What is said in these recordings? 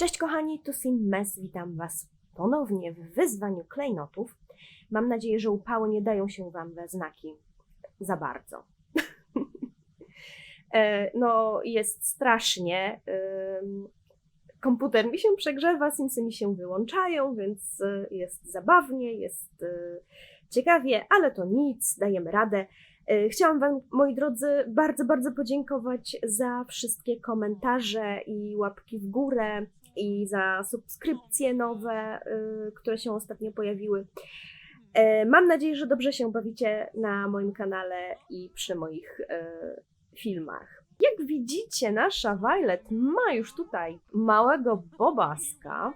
Cześć kochani, tu Sim Mes, witam Was ponownie w wyzwaniu klejnotów. Mam nadzieję, że upały nie dają się Wam we znaki za bardzo. E, no, jest strasznie. Komputer mi się przegrzewa, Simsy mi się wyłączają, więc y, jest zabawnie, jest y, ciekawie, ale to nic, dajemy radę. Chciałam Wam, moi drodzy, bardzo, bardzo podziękować za wszystkie komentarze i łapki w górę i za subskrypcje nowe, y, które się ostatnio pojawiły. E, Mam nadzieję, że dobrze się bawicie na moim kanale i przy moich e, filmach. Jak widzicie, nasza Violet ma już tutaj małego bobaska.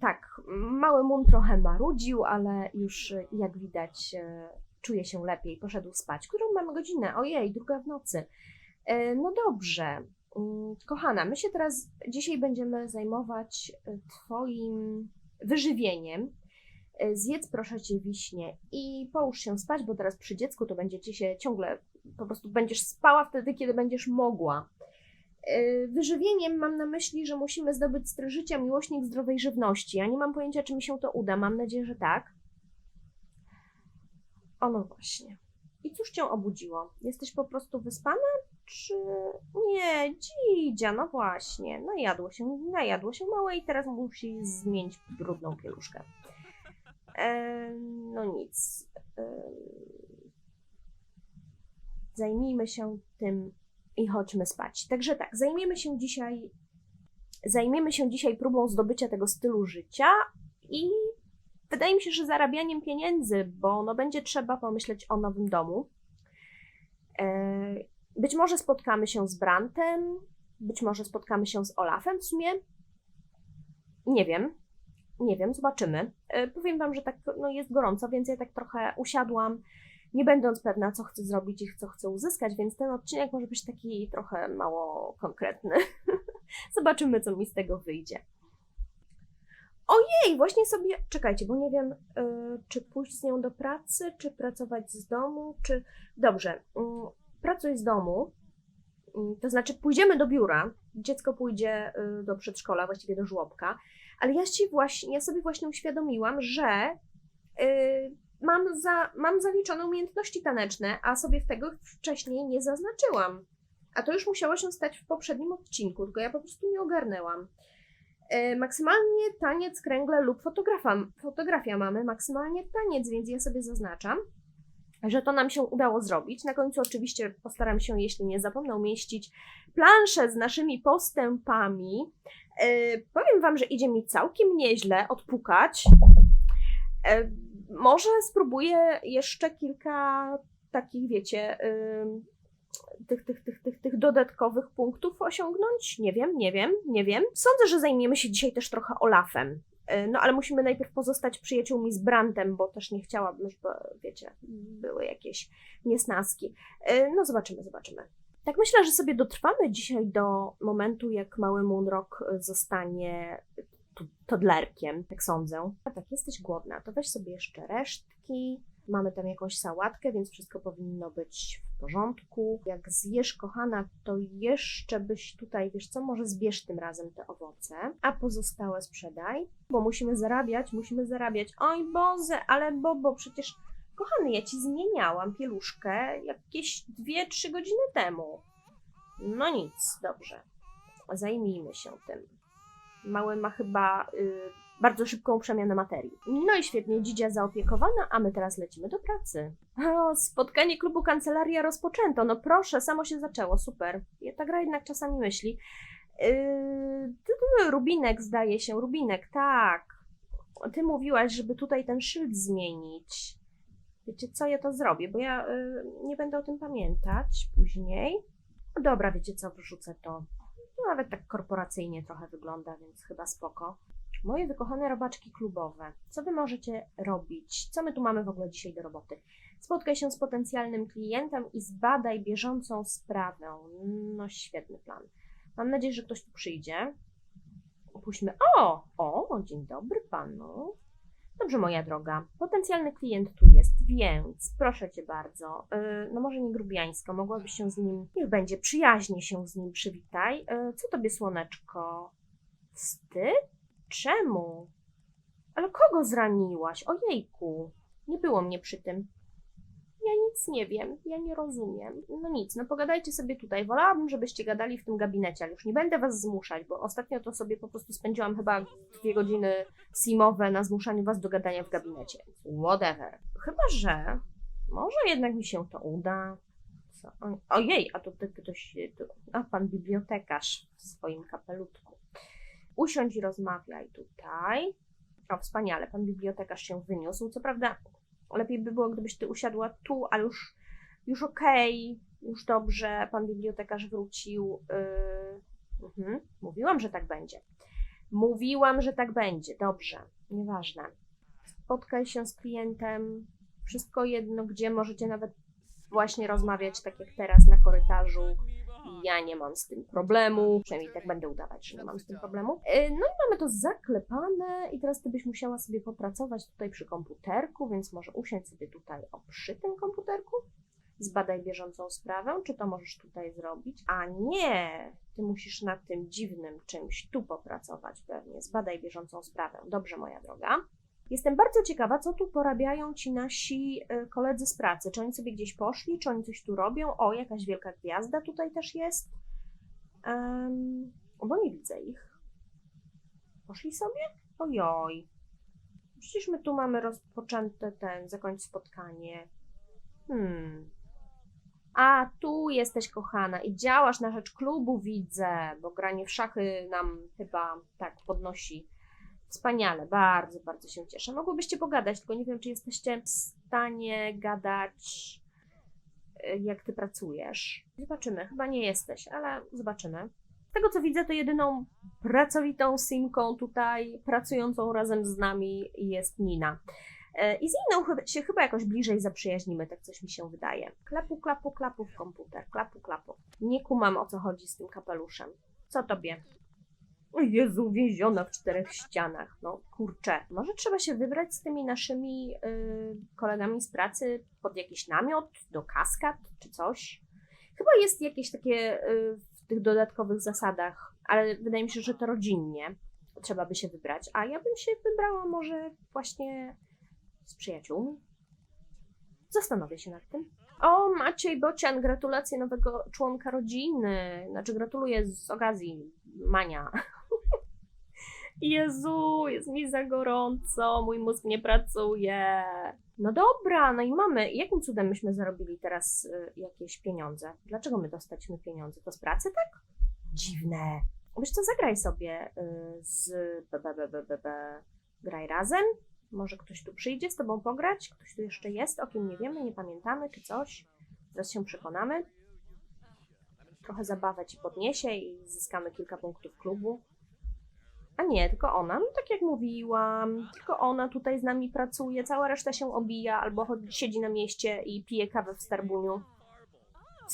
Tak, mały Moon trochę marudził, ale już jak widać czuje się lepiej. Poszedł spać. Którą mamy godzinę? Ojej, druga w nocy. No dobrze. Kochana, my się teraz dzisiaj będziemy zajmować e, Twoim wyżywieniem. E, Zjedz proszę Cię wiśnie i połóż się spać, bo teraz przy dziecku to będziecie się ciągle, po prostu będziesz spała wtedy, kiedy będziesz mogła. E, Wyżywieniem mam na myśli, że musimy zdobyć styl życia miłośnik zdrowej żywności. Ja nie mam pojęcia, czy mi się to uda. Mam nadzieję, że tak. O no właśnie. I cóż cię obudziło? Jesteś po prostu wyspana? Czy nie? Dzidzia, no właśnie. Najadło się, najadło się małe i teraz musi zmienić brudną pieluszkę. E, no nic. E, zajmijmy się tym i chodźmy spać. Także tak, zajmiemy się dzisiaj zajmiemy się dzisiaj próbą zdobycia tego stylu życia i wydaje mi się, że zarabianiem pieniędzy, bo no będzie trzeba pomyśleć o nowym domu. E, Być może spotkamy się z Brantem, być może spotkamy się z Olafem w sumie. Nie wiem. Nie wiem, zobaczymy. E, Powiem Wam, że tak no jest gorąco, więc ja tak trochę usiadłam, nie będąc pewna, co chcę zrobić i co chcę uzyskać, więc ten odcinek może być taki trochę mało konkretny. Zobaczymy, co mi z tego wyjdzie. Ojej, właśnie sobie. Czekajcie, bo nie wiem, y, czy pójść z nią do pracy, czy pracować z domu, czy. Dobrze, y, pracuj z domu. Y, to znaczy, pójdziemy do biura, dziecko pójdzie y, do przedszkola, właściwie do żłobka, ale ja, właśnie, ja sobie właśnie uświadomiłam, że y, mam, za, mam zaliczone umiejętności taneczne, a sobie tego wcześniej nie zaznaczyłam. A to już musiało się stać w poprzednim odcinku, tylko ja po prostu nie ogarnęłam. E, Maksymalnie taniec, kręgle lub fotografa, fotografia mamy, maksymalnie taniec, więc ja sobie zaznaczam, że to nam się udało zrobić. Na końcu oczywiście postaram się, jeśli nie zapomnę, umieścić planszę z naszymi postępami. E, Powiem Wam, że idzie mi całkiem nieźle odpukać. E, Może spróbuję jeszcze kilka takich, wiecie, ym, tych, tych, tych, tych, tych dodatkowych punktów osiągnąć? Nie wiem, nie wiem, nie wiem. Sądzę, że zajmiemy się dzisiaj też trochę Olafem. Y, No ale musimy najpierw pozostać przyjaciółmi z Brantem, bo też nie chciałabym, żeby, wiecie, były jakieś niesnaski. Y, No zobaczymy, zobaczymy. Tak myślę, że sobie dotrwamy dzisiaj do momentu, jak mały Moonrock zostanie toddlerkiem, tak sądzę. A tak, jesteś głodna, to weź sobie jeszcze resztki. Mamy tam jakąś sałatkę, więc wszystko powinno być porządku. Jak zjesz, kochana, to jeszcze byś tutaj, wiesz co, może zbierz tym razem te owoce, a pozostałe sprzedaj, bo musimy zarabiać, musimy zarabiać. Oj, Boże, ale Bobo, przecież, kochany, ja ci zmieniałam pieluszkę jakieś 2-3 godziny temu. No nic, dobrze. Zajmijmy się tym. Mały ma chyba y, bardzo szybką przemianę materii. No i świetnie, dzidzia zaopiekowana, a my teraz lecimy do pracy. O, spotkanie klubu kancelaria rozpoczęto. No proszę, samo się zaczęło, super. Ja, ta gra jednak czasami myśli. Yy, Rubinek zdaje się, Rubinek, tak. Ty mówiłaś, żeby tutaj ten szyld zmienić. Wiecie co, ja to zrobię, bo ja y, nie będę o tym pamiętać później. Dobra, wiecie co, wrzucę to. No, nawet tak korporacyjnie trochę wygląda, więc chyba spoko. Moje wykochane robaczki klubowe. Co wy możecie robić? Co my tu mamy w ogóle dzisiaj do roboty? Spotkaj się z potencjalnym klientem i zbadaj bieżącą sprawę. No, świetny plan. Mam nadzieję, że ktoś tu przyjdzie. Puśćmy. O! O, dzień dobry panu. Dobrze, moja droga. Potencjalny klient tu jest, więc proszę cię bardzo. Yy, no może nie grubiańsko, mogłabyś się z nim. Niech będzie przyjaźnie się z nim przywitaj. Yy, co tobie, słoneczko? Wstyd? Czemu? Ale kogo zraniłaś? Ojejku. Nie było mnie przy tym. Ja nic nie wiem, ja nie rozumiem. No nic, no pogadajcie sobie tutaj. Wolałabym, żebyście gadali w tym gabinecie, ale już nie będę was zmuszać, bo ostatnio to sobie po prostu spędziłam chyba dwie godziny simowe na zmuszaniu was do gadania w gabinecie. Whatever. Chyba, że może jednak mi się to uda. Co? Ojej, a to ktoś, to, a pan bibliotekarz w swoim kapelutku. Usiądź i rozmawiaj tutaj. O, wspaniale, pan bibliotekarz się wyniósł. Co prawda, lepiej by było, gdybyś ty usiadła tu, ale już, już okej, już dobrze, pan bibliotekarz wrócił. Yy, mhm. Mówiłam, że tak będzie. Mówiłam, że tak będzie. Dobrze, nieważne. Spotkaj się z klientem. Wszystko jedno, gdzie możecie nawet właśnie rozmawiać, tak jak teraz na korytarzu. Ja nie mam z tym problemu, przynajmniej tak będę udawać, że nie mam z tym problemu. Yy, No i mamy to zaklepane i teraz ty byś musiała sobie popracować tutaj przy komputerku, więc może usiądź sobie tutaj o przy tym komputerku. Zbadaj bieżącą sprawę, czy to możesz tutaj zrobić. A nie, ty musisz nad tym dziwnym czymś tu popracować pewnie. Zbadaj bieżącą sprawę. Dobrze, moja droga. Jestem bardzo ciekawa, co tu porabiają ci nasi y, koledzy z pracy. Czy oni sobie gdzieś poszli, czy oni coś tu robią? O, jakaś wielka gwiazda tutaj też jest. Um, bo nie widzę ich. Poszli sobie? Ojoj. Przecież my tu mamy rozpoczęte ten, zakończ spotkanie. Hmm. A, tu jesteś kochana i działasz na rzecz klubu, widzę, bo granie w szachy nam chyba tak podnosi. Wspaniale, bardzo, bardzo się cieszę. Mogłybyście pogadać, tylko nie wiem, czy jesteście w stanie gadać, y, jak ty pracujesz. Zobaczymy, chyba nie jesteś, ale zobaczymy. Z tego co widzę, to jedyną pracowitą simką tutaj, pracującą razem z nami jest Nina. E, I z chyba- się chyba jakoś bliżej zaprzyjaźnimy, tak coś mi się wydaje. Klapu, klapu, klapu w komputer, klapu, klapu. Nie kumam o co chodzi z tym kapeluszem. Co tobie? O Jezu, więziona w czterech ścianach. No kurczę, może trzeba się wybrać z tymi naszymi y, kolegami z pracy pod jakiś namiot, do kaskad czy coś. Chyba jest jakieś takie y, w tych dodatkowych zasadach, ale wydaje mi się, że to rodzinnie trzeba by się wybrać. A ja bym się wybrała może właśnie z przyjaciółmi. Zastanowię się nad tym. O, Maciej Bocian, gratulacje nowego członka rodziny. Znaczy, gratuluję z okazji Mania. Jezu, jest mi za gorąco, mój mózg nie pracuje. No dobra, no i mamy. Jakim cudem myśmy zarobili teraz y, jakieś pieniądze? Dlaczego my dostaliśmy pieniądze? To z pracy, tak? Dziwne. Wiesz co, zagraj sobie y, z BBBBB. Graj razem. Może ktoś tu przyjdzie z tobą pograć? Ktoś tu jeszcze jest, o kim nie wiemy, nie pamiętamy, czy coś? Zaraz się przekonamy. Trochę zabawę ci podniesie i zyskamy kilka punktów klubu. A nie, tylko ona. No tak jak mówiłam, tylko ona tutaj z nami pracuje, cała reszta się obija albo chodzi, siedzi na mieście i pije kawę w Starbuniu.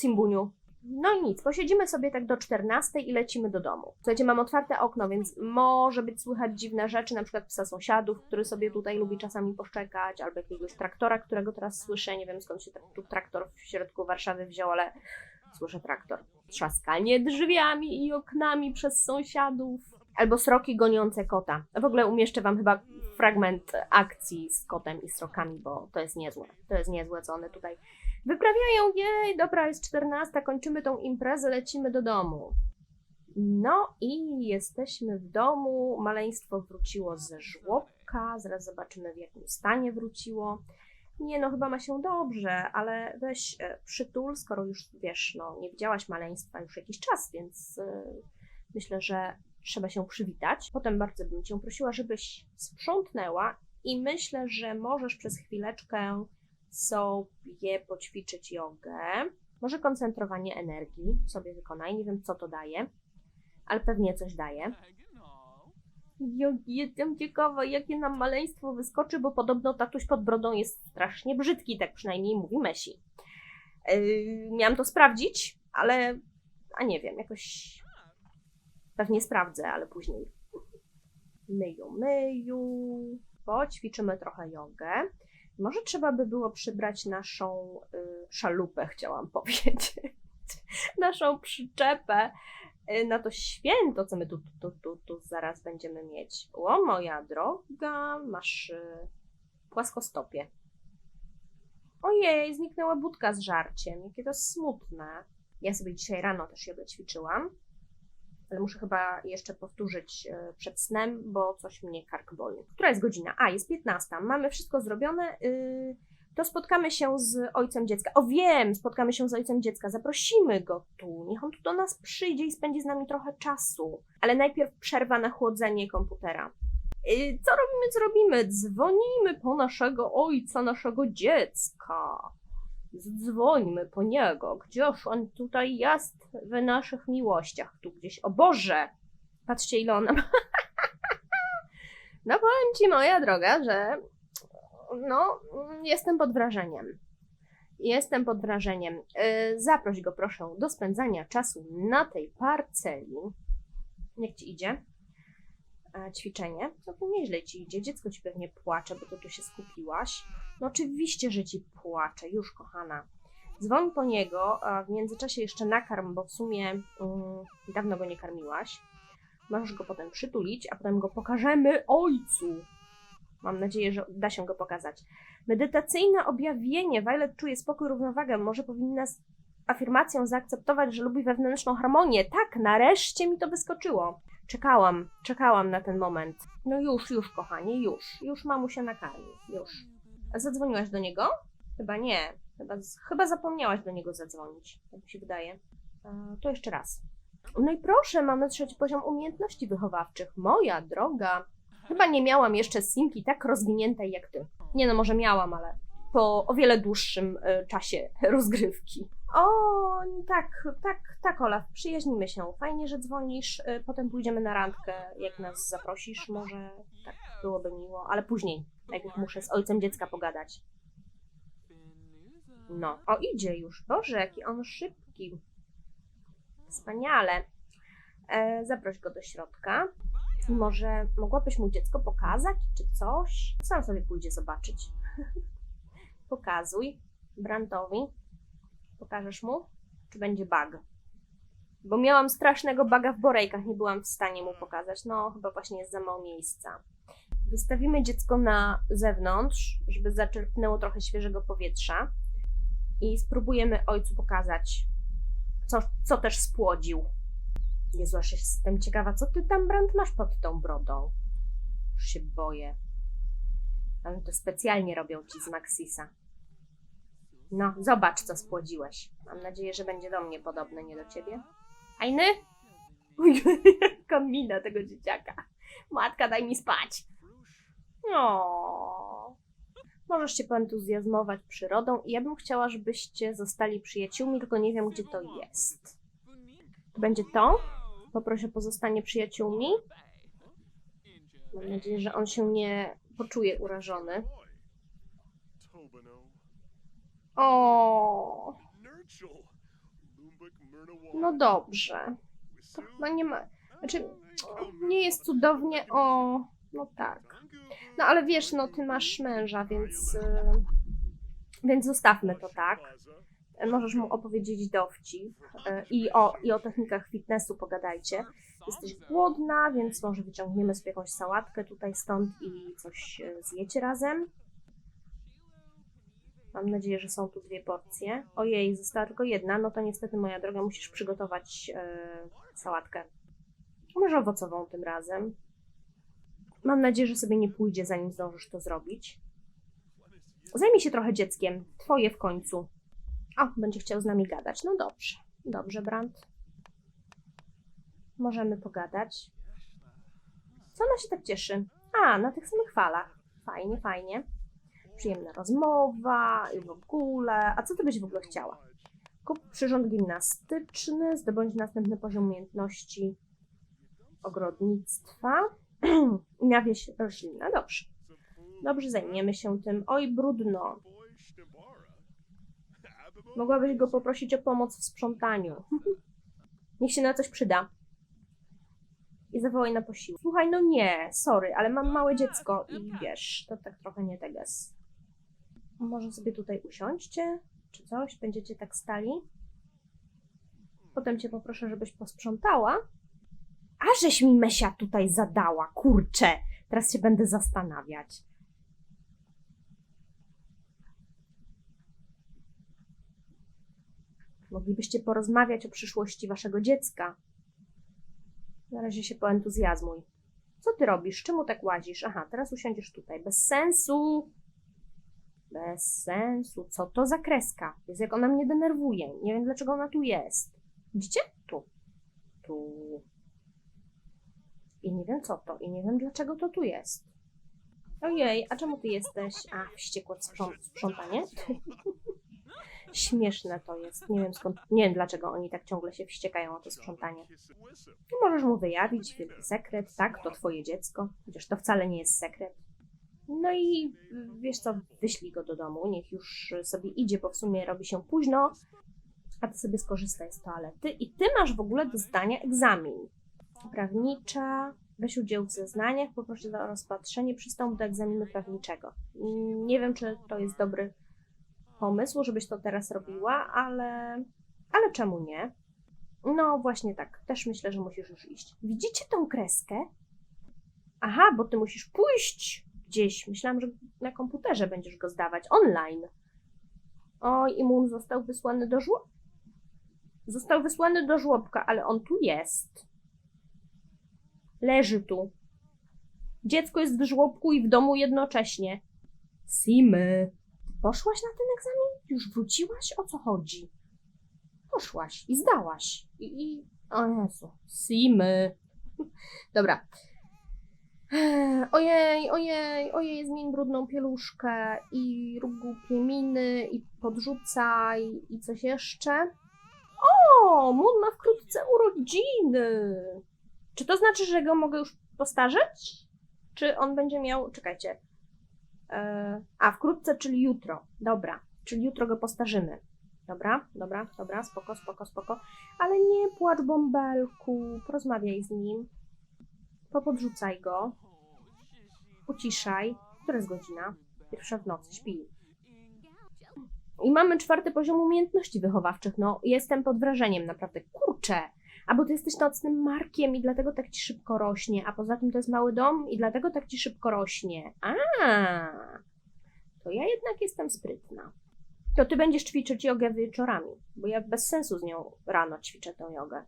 Simbuniu. No i nic, posiedzimy sobie tak do 14 i lecimy do domu. Słuchajcie, mam otwarte okno, więc może być słychać dziwne rzeczy, na przykład psa sąsiadów, który sobie tutaj lubi czasami poszczekać, albo jakiegoś traktora, którego teraz słyszę. Nie wiem skąd się tu traktor w środku Warszawy wziął, ale słyszę traktor. Trzaskanie drzwiami i oknami przez sąsiadów. Albo sroki goniące kota. W ogóle umieszczę wam chyba fragment akcji z kotem i srokami, bo to jest niezłe. To jest niezłe, co one tutaj wyprawiają. Jej, dobra, jest 14, kończymy tą imprezę, lecimy do domu. No i jesteśmy w domu. Maleństwo wróciło ze żłobka. Zaraz zobaczymy, w jakim stanie wróciło. Nie no, chyba ma się dobrze, ale weź e, przytul, skoro już wiesz, no nie widziałaś maleństwa już jakiś czas, więc e, myślę, że trzeba się przywitać. Potem bardzo bym cię prosiła, żebyś sprzątnęła i myślę, że możesz przez chwileczkę sobie poćwiczyć jogę. Może koncentrowanie energii sobie wykonaj. Nie wiem, co to daje, ale pewnie coś daje. Ja jestem ciekawa, jakie nam maleństwo wyskoczy, bo podobno tatuś pod brodą jest strasznie brzydki, tak przynajmniej mówi Messi. Yy, miałam to sprawdzić, ale a nie wiem, jakoś pewnie sprawdzę, ale później. Myju, myju. poćwiczymy trochę jogę. Może trzeba by było przybrać naszą y, szalupę, chciałam powiedzieć. naszą przyczepę y, na to święto, co my tu, tu, tu, tu zaraz będziemy mieć. O, moja droga, masz y, płaskostopie. Ojej, zniknęła budka z żarciem. Jakie to smutne. Ja sobie dzisiaj rano też jogę ćwiczyłam, ale muszę chyba jeszcze powtórzyć e, przed snem, bo coś mnie kark boli. Która jest godzina? A, jest 15. Mamy wszystko zrobione. y, To spotkamy się z ojcem dziecka. O wiem, spotkamy się z ojcem dziecka. Zaprosimy go tu. Niech on tu do nas przyjdzie i spędzi z nami trochę czasu. Ale najpierw przerwa na chłodzenie komputera. Y, Co robimy, co robimy? Dzwonimy po naszego ojca, naszego dziecka. Dzwońmy po niego. Gdzież on tutaj jest w naszych miłościach? Tu gdzieś. O Boże! Patrzcie, ile ona ma. No powiem ci, moja droga, że no, jestem pod wrażeniem. Jestem pod wrażeniem. Yy, zaproś go proszę do spędzania czasu na tej parceli. Jak ci idzie? E, ćwiczenie? To nieźle ci idzie. Dziecko ci pewnie płacze, bo to tu się skupiłaś. No oczywiście, że ci płacze, już kochana. Dzwoń po niego, a w międzyczasie jeszcze nakarm, bo w sumie mm, dawno go nie karmiłaś. Możesz go potem przytulić, a potem go pokażemy ojcu. Mam nadzieję, że da się go pokazać. Medytacyjne objawienie. Violet czuje spokój, równowagę. Może powinna z afirmacją zaakceptować, że lubi wewnętrzną harmonię. Tak, nareszcie mi to wyskoczyło. Czekałam, czekałam na ten moment. No już, już, kochanie, już. Już mamusia nakarmi, już. Zadzwoniłaś do niego? Chyba nie. Chyba, chyba zapomniałaś do niego zadzwonić, tak mi się wydaje. To jeszcze raz. No i proszę, mamy trzeci poziom umiejętności wychowawczych. Moja droga. Chyba nie miałam jeszcze Simki tak rozwiniętej jak ty. Nie no, może miałam, ale po o wiele dłuższym e, czasie rozgrywki. O, tak, tak, tak, Olaf, przyjaźnimy się. Fajnie, że dzwonisz. E, Potem pójdziemy na randkę, jak nas zaprosisz. Może tak byłoby miło, ale później. Najpierw muszę z ojcem dziecka pogadać. No, o idzie już. Boże, jaki on szybki. Wspaniale. E, zaproś go do środka. Może mogłabyś mu dziecko pokazać, czy coś? Sam sobie pójdzie zobaczyć. Pokazuj Brantowi. Pokażesz mu? Czy będzie bug? Bo miałam strasznego baga w Borejkach, nie byłam w stanie mu pokazać. No, chyba właśnie jest za mało miejsca. Wystawimy dziecko na zewnątrz, żeby zaczerpnęło trochę świeżego powietrza i spróbujemy ojcu pokazać, co, co też spłodził. Jezu, aż jestem ciekawa, co ty tam, Brand, masz pod tą brodą? Już się boję. Oni to specjalnie robią ci z Maxisa. No, zobacz, co spłodziłeś. Mam nadzieję, że będzie do mnie podobny, nie do ciebie. Ajny? Jaka mina tego dzieciaka. Matka, daj mi spać. O. Możesz się poentuzjazmować przyrodą i ja bym chciała, żebyście zostali przyjaciółmi, tylko nie wiem, gdzie to jest. Będzie to? Poproszę o pozostanie przyjaciółmi. Mam nadzieję, że on się nie poczuje urażony. O, no dobrze. To chyba nie ma. Znaczy, nie jest cudownie. O, no tak. No ale wiesz, no ty masz męża, więc. y, Więc zostawmy to tak. Możesz mu opowiedzieć dowcip y, i o, i o technikach fitnessu pogadajcie. Jesteś głodna, więc może wyciągniemy sobie jakąś sałatkę tutaj stąd i coś y, zjecie razem. Mam nadzieję, że są tu dwie porcje. Ojej, została tylko jedna, no to niestety, moja droga, musisz przygotować sałatkę. Może owocową tym razem. Mam nadzieję, że sobie nie pójdzie, zanim zdążysz to zrobić. Zajmij się trochę dzieckiem. Twoje w końcu. O, będzie chciał z nami gadać. No dobrze. Dobrze, Brand. Możemy pogadać. Co ona się tak cieszy? A, na tych samych falach. Fajnie, fajnie przyjemna rozmowa i w ogóle. A co ty byś w ogóle chciała? Kup przyrząd gimnastyczny, zdobądź następny poziom umiejętności ogrodnictwa i nawieź rośliny. No Dobrze. Dobrze, zajmiemy się tym. Oj, brudno. Mogłabyś go poprosić o pomoc w sprzątaniu. Niech się na coś przyda. i zawołaj na posiłek. Słuchaj, no nie, sorry, ale mam małe dziecko i wiesz, to tak trochę nie teges. Może sobie tutaj usiądźcie, czy coś, będziecie tak stali. Potem cię poproszę, żebyś posprzątała. A żeś mi Mesia tutaj zadała, kurczę. Teraz się będę zastanawiać. Moglibyście porozmawiać o przyszłości waszego dziecka. Na razie się poentuzjazmuj. Co ty robisz? Czemu tak łazisz? Aha, teraz usiądziesz tutaj. Bez sensu. Bez sensu. Co to za kreska? Jest jak ona mnie denerwuje. Nie wiem, dlaczego ona tu jest. Widzicie? Tu. Tu. I nie wiem, co to. I nie wiem, dlaczego to tu jest. Ojej, a czemu ty jesteś? A, wściekłe sprząt sprzątanie? Śmieszne to jest. Nie wiem skąd, nie wiem dlaczego oni tak ciągle się wściekają o to sprzątanie. I możesz mu wyjawić wielki sekret, tak, to twoje dziecko, chociaż to wcale nie jest sekret. No i wiesz co, wyślij go do domu, niech już sobie idzie, bo w sumie robi się późno, a ty sobie skorzystaj z toalety. I ty masz w ogóle do zdania egzamin. Prawnicza, weź udział w zeznaniach, poproszę o rozpatrzenie, przystąp do egzaminu prawniczego. Nie wiem, czy to jest dobry pomysł, żebyś to teraz robiła, ale, ale czemu nie? No właśnie tak, też myślę, że musisz już iść. Widzicie tą kreskę? Aha, bo ty musisz pójść gdzieś. Myślałam, że na komputerze będziesz go zdawać online. Oj, imun został wysłany do żłobka. Został wysłany do żłobka, ale on tu jest. Leży tu. Dziecko jest w żłobku i w domu jednocześnie. Simy. Poszłaś na ten egzamin? Już wróciłaś? O co chodzi? Poszłaś i zdałaś. I, i... O Jezu. Simy. Dobra. Ojej, ojej, ojej, zmień brudną pieluszkę i rób głupie miny i podrzucaj i coś jeszcze. O, Moon ma wkrótce urodziny. Czy to znaczy, że go mogę już postarzeć? Czy on będzie miał... Czekajcie. E, a, wkrótce, czyli jutro. Dobra, czyli jutro go postarzymy. Dobra, dobra, dobra, spoko, spoko, spoko. Ale nie płacz, bąbelku. Porozmawiaj z nim. Popodrzucaj go. Uciszaj. Która jest godzina? Pierwsza w nocy, śpi. I mamy czwarty poziom umiejętności wychowawczych. No, jestem pod wrażeniem, naprawdę. Kurczę! A bo ty jesteś nocnym markiem i dlatego tak ci szybko rośnie. A poza tym to jest mały dom i dlatego tak ci szybko rośnie. A, to ja jednak jestem sprytna. To ty będziesz ćwiczyć jogę wieczorami, bo ja bez sensu z nią rano ćwiczę tą jogę.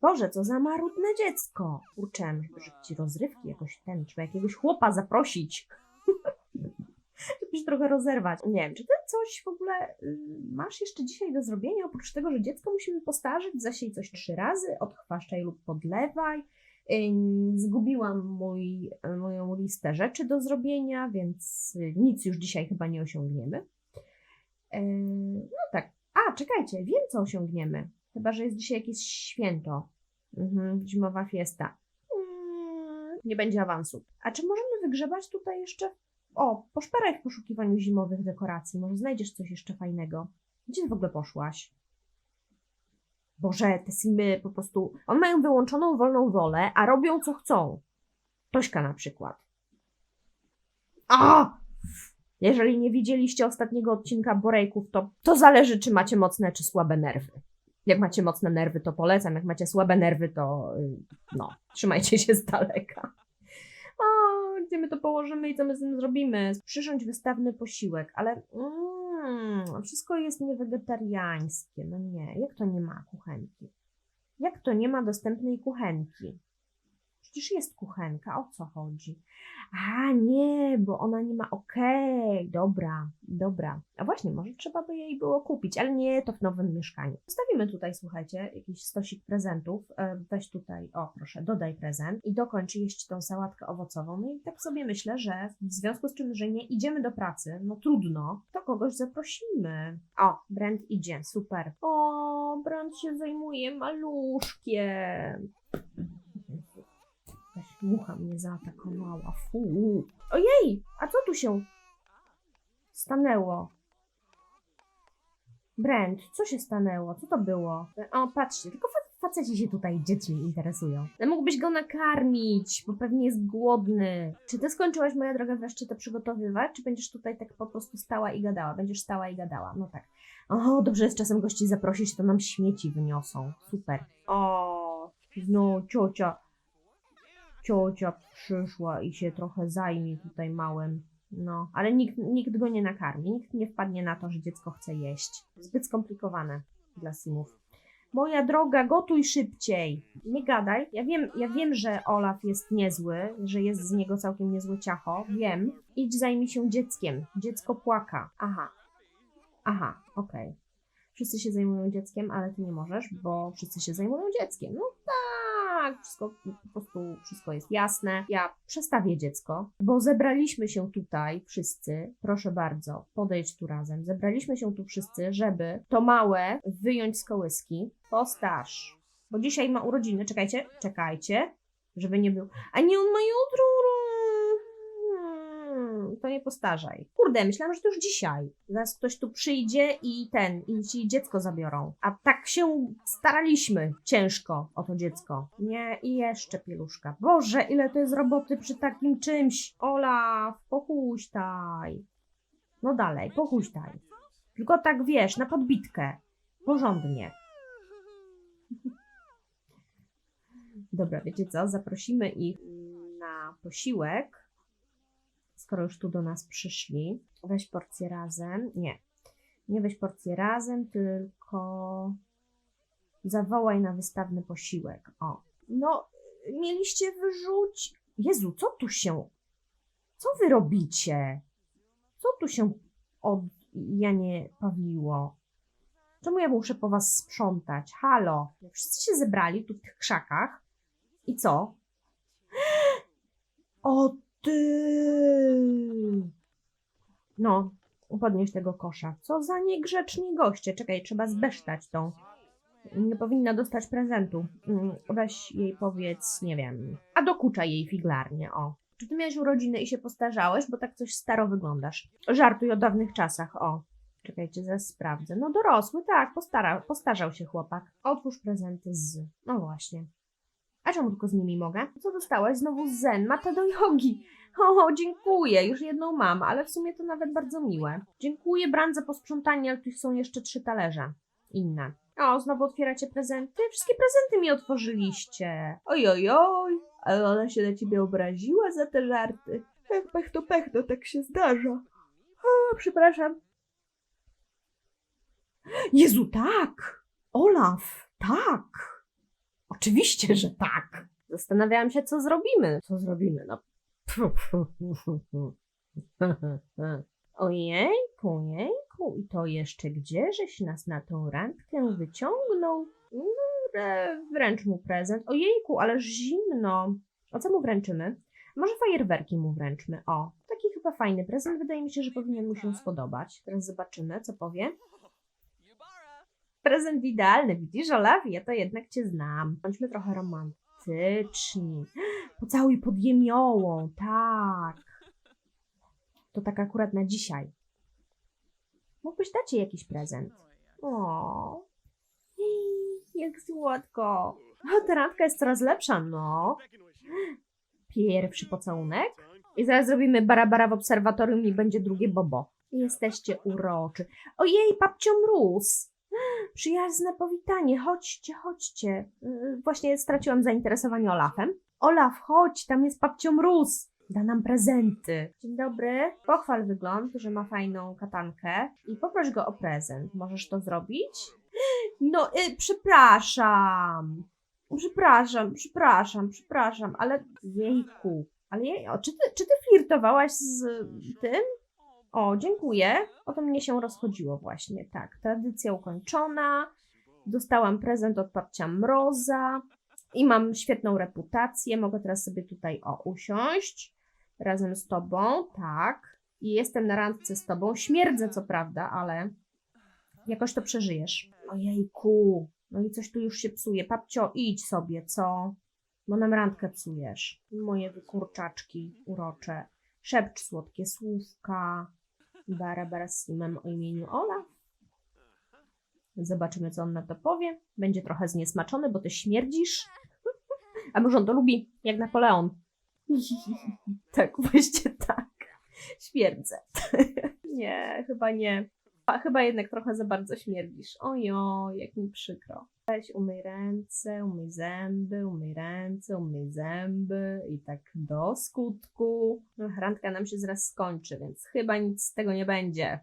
Boże, co za marudne dziecko. Kurczę, żeby ci rozrywki jakoś ten, trzeba jakiegoś chłopa zaprosić. Żeby się trochę rozerwać. Nie wiem, czy ty coś w ogóle y, masz jeszcze dzisiaj do zrobienia, oprócz tego, że dziecko musimy postarzyć, zasiej coś trzy razy, odchwaszczaj lub podlewaj. Ym, Zgubiłam mój, moją listę rzeczy do zrobienia, więc y, nic już dzisiaj chyba nie osiągniemy. Ym, No tak. A, czekajcie, wiem co osiągniemy. Chyba, że jest dzisiaj jakieś święto. Mhm, zimowa fiesta. Mm, Nie będzie awansu. A czy możemy wygrzebać tutaj jeszcze o, poszperaj w poszukiwaniu zimowych dekoracji. Może znajdziesz coś jeszcze fajnego. Gdzie ty w ogóle poszłaś? Boże, te simy po prostu. On mają wyłączoną wolną wolę, a robią co chcą. Tośka na przykład. A! Jeżeli nie widzieliście ostatniego odcinka Borejków, to, to zależy, czy macie mocne, czy słabe nerwy. Jak macie mocne nerwy, to polecam. Jak macie słabe nerwy, to y, no, trzymajcie się z daleka. Gdzie my to położymy i co my z tym zrobimy? Przyrządź wystawny posiłek, ale mm, wszystko jest niewegetariańskie. No nie, jak to nie ma kuchenki? Jak to nie ma dostępnej kuchenki? Przecież jest kuchenka, o co chodzi? A nie, bo ona nie ma. Okej, dobra, dobra. A właśnie, może trzeba by jej było kupić, ale nie, to w nowym mieszkaniu. Zostawimy tutaj, słuchajcie, jakiś stosik prezentów. E, Weź tutaj, o proszę, dodaj prezent i dokończ jeść tą sałatkę owocową. No i tak sobie myślę, że w związku z czym, że nie idziemy do pracy, no trudno, to kogoś zaprosimy. O, Brent idzie, super. O, Brent się zajmuje maluszkiem. Mucha mnie zaatakowała. Fu. Ojej, a co tu się stanęło? Brent, co się stanęło? Co to było? O, patrzcie, tylko fa- faceci się tutaj dziećmi interesują. Ale mógłbyś go nakarmić, bo pewnie jest głodny. Czy ty skończyłaś, moja droga, wreszcie to przygotowywać, czy będziesz tutaj tak po prostu stała i gadała? Będziesz stała i gadała, no tak. O, dobrze jest czasem gości zaprosić, to nam śmieci wyniosą. Super. O, no ciocia, ciocia przyszła i się trochę zajmie tutaj małym. No, ale nikt, nikt go nie nakarmi, nikt nie wpadnie na to, że dziecko chce jeść. Zbyt skomplikowane dla simów. Moja droga, gotuj szybciej. Nie gadaj. Ja wiem, ja wiem, że Olaf jest niezły, że jest z niego całkiem niezłe ciacho. Wiem. Idź zajmij się dzieckiem. Dziecko płaka. Aha. Aha, okej. Wszyscy się zajmują dzieckiem, ale ty nie możesz, bo wszyscy się zajmują dzieckiem. No tak, wszystko po prostu wszystko jest jasne. Ja przestawię dziecko, bo zebraliśmy się tutaj wszyscy, proszę bardzo, podejdź tu razem. Zebraliśmy się tu wszyscy, żeby to małe wyjąć z kołyski. Postaż. Bo dzisiaj ma urodziny. Czekajcie, czekajcie, żeby nie był. A nie, on ma jutro. To nie postarzaj. Kurde, myślałam, że to już dzisiaj. Zaraz ktoś tu przyjdzie i ten, i ci dziecko zabiorą. A tak się staraliśmy ciężko o to dziecko. Nie, i jeszcze pieluszka. Boże, ile to jest roboty przy takim czymś. Olaf, pochuśtaj. No dalej, pochuśtaj. Tylko tak wiesz, na podbitkę. Porządnie. Dobra, wiecie co? Zaprosimy ich na posiłek, skoro już tu do nas przyszli. Weź porcję razem. Nie, nie weź porcję razem, tylko zawołaj na wystawny posiłek. O. No, mieliście wyrzucić. Jezu, co tu się. Co wy robicie? Co tu się od Janie Pawliło? Czemu ja muszę po was sprzątać? Halo? Wszyscy się zebrali tu w tych krzakach. I co? O ty! No, podnieś tego kosza. Co za niegrzeczni goście. Czekaj, trzeba zbesztać tą. Nie powinna dostać prezentu. Mm, Weź jej powiedz, nie wiem. A dokucza jej figlarnie, o. Czy ty miałeś urodziny i się postarzałeś, bo tak coś staro wyglądasz? Żartuj o dawnych czasach, o. Czekajcie, zaraz sprawdzę. No dorosły, tak, postara, postarzał się chłopak. Otwórz prezenty z... No właśnie. A czemu tylko z nimi mogę? Co dostałaś? Znowu zen, mata do jogi. O, dziękuję, już jedną mam, ale w sumie to nawet bardzo miłe. Dziękuję, Bran, za posprzątanie, ale tu są jeszcze trzy talerze. Inne. O, znowu otwieracie prezenty? Wszystkie prezenty mi otworzyliście. Oj, oj, oj, ale ona się na ciebie obraziła za te żarty. Ech, pech to pech, no tak się zdarza. O, przepraszam. Jezu, tak! Olaf, tak! Oczywiście, że tak. Zastanawiałam się, co zrobimy. Co zrobimy? No. Ojejku, jejku, i to jeszcze gdzie, żeś nas na tą randkę wyciągnął? No, wręcz mu prezent. Ojejku, ależ zimno. A co mu wręczymy? Może fajerwerki mu wręczmy. O, taki chyba fajny prezent. Wydaje mi się, że powinien mu się spodobać. Teraz zobaczymy, co powie. Prezent idealny, widzisz, Olaf? Ja to jednak cię znam. Bądźmy trochę romantyczni. Pocałuj pod jemiołą, tak. To tak akurat na dzisiaj. Mógłbyś dać jej jakiś prezent. O, jak słodko. O, ta randka jest coraz lepsza, no. Pierwszy pocałunek. I zaraz zrobimy barabara w obserwatorium i będzie drugie bobo. Jesteście uroczy. Ojej, babcio Mróz. Przyjazne powitanie. Chodźcie, chodźcie. Yy, Właśnie straciłam zainteresowanie Olafem. Olaf, chodź, tam jest babcio Mróz. Da nam prezenty. Dzień dobry. Pochwal wygląd, że ma fajną katankę i poproś go o prezent. Możesz to zrobić? No, y, przepraszam. Przepraszam, przepraszam, przepraszam, ale jejku. Ale jej, o, czy, ty, czy ty flirtowałaś z tym? O, dziękuję. O to mnie się rozchodziło właśnie, tak. Tradycja ukończona. Dostałam prezent od babcia Mroza i mam świetną reputację. Mogę teraz sobie tutaj o usiąść razem z tobą, tak. I jestem na randce z tobą. Śmierdzę co prawda, ale jakoś to przeżyjesz. Ojejku, no i coś tu już się psuje. Papcio, idź sobie, co? Bo nam randkę psujesz. Moje wykurczaczki urocze. Szepcz słodkie słówka. Bara bara simem o imieniu Olaf. Zobaczymy, co on na to powie. Będzie trochę zniesmaczony, bo ty śmierdzisz. A może on to lubi, jak Napoleon. tak, właśnie tak. Śmierdzę. nie, chyba nie. A chyba jednak trochę za bardzo śmierdzisz. Ojo, jak mi przykro. Weź umyj ręce, umyj zęby, umyj ręce, umyj zęby i tak do skutku. No, randka nam się zaraz skończy, więc chyba nic z tego nie będzie.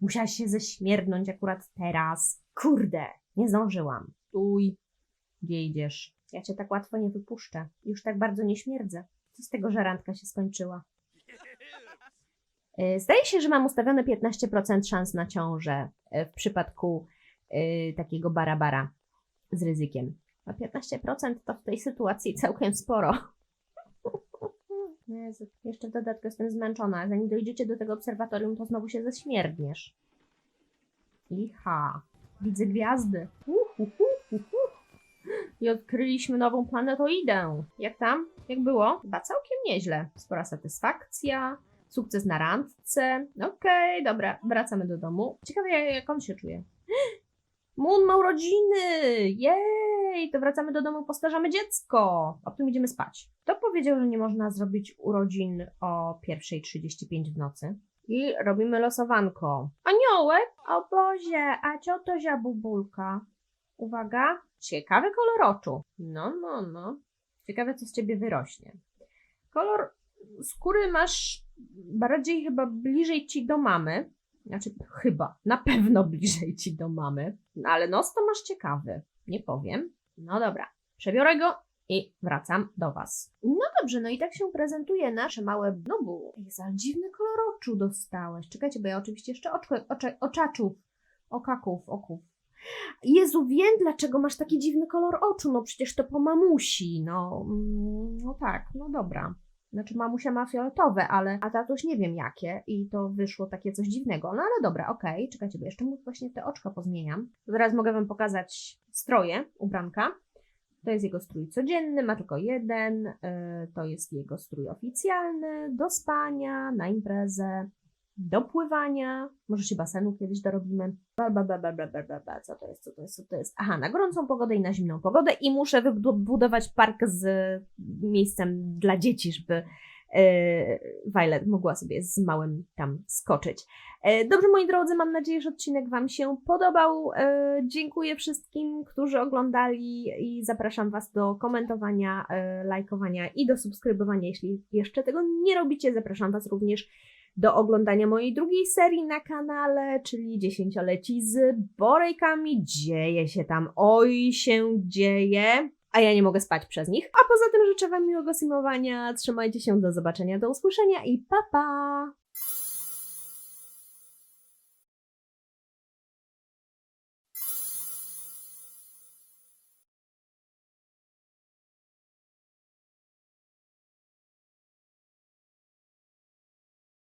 Musiałaś się ześmierdnąć akurat teraz. Kurde, nie zdążyłam. Stój. Gdzie idziesz? Ja cię tak łatwo nie wypuszczę. Już tak bardzo nie śmierdzę. Co z tego, że randka się skończyła? Y, Zdaje się, że mam ustawione 15% szans na ciążę y, w przypadku y, takiego barabara z ryzykiem. A 15% to w tej sytuacji całkiem sporo. Jezu, jeszcze w dodatku jestem zmęczona. Zanim dojdziecie do tego obserwatorium, to znowu się ześmierdniesz. Iha, widzę gwiazdy. Uhuhu, uhu. I odkryliśmy nową planetoidę. Jak tam? Jak było? Chyba całkiem nieźle. Spora satysfakcja, sukces na randce. Okej, dobra, wracamy do domu. Ciekawe, jak on się czuje. Moon ma urodziny! Jej! To wracamy do domu, postarzamy dziecko! A potem idziemy spać. Kto powiedział, że nie można zrobić urodzin o 1.35 w nocy? I robimy losowanko. Aniołek? O Bozie, a co to za bubulka? Uwaga, ciekawy kolor oczu. No, no, no. Ciekawe, co z ciebie wyrośnie. Kolor skóry masz bardziej chyba bliżej ci do mamy. Znaczy, chyba, na pewno bliżej ci do mamy. No, ale nos to masz ciekawy. Nie powiem. No dobra, przebiorę go i wracam do Was. No dobrze, no i tak się prezentuje nasze małe bnubu. Jest ale dziwny kolor oczu dostałeś. Czekajcie, bo ja oczywiście jeszcze oczko, ocze, oczaczów, okaków, oków. Jezu, wiem dlaczego masz taki dziwny kolor oczu. No przecież to po mamusi. No, mm, no tak, no dobra. Znaczy mamusia ma fioletowe, ale a tatuś nie wiem jakie i to wyszło takie coś dziwnego. No ale dobra, okej, czekajcie, bo jeszcze mu właśnie te oczka pozmieniam. Zaraz mogę wam pokazać stroje, ubranka. To jest jego strój codzienny, ma tylko jeden. y, To jest jego strój oficjalny, do spania, na imprezę, do pływania. Może się basenu kiedyś dorobimy. Ba, ba, ba, ba, ba, ba, ba. Co to jest, co to jest, co to jest? Aha, na gorącą pogodę i na zimną pogodę i muszę wybudować park z miejscem dla dzieci, żeby e, Violet mogła sobie z małym tam skoczyć. E, Dobrze, moi drodzy, mam nadzieję, że odcinek Wam się podobał. E, Dziękuję wszystkim, którzy oglądali i zapraszam Was do komentowania, lajkowania i do subskrybowania, jeśli jeszcze tego nie robicie. Zapraszam Was również do oglądania mojej drugiej serii na kanale, czyli dziesięcioleci z Borejkami. Dzieje się tam, oj się dzieje, a ja nie mogę spać przez nich. A poza tym życzę Wam miłego simowania, trzymajcie się, do zobaczenia, do usłyszenia i pa pa!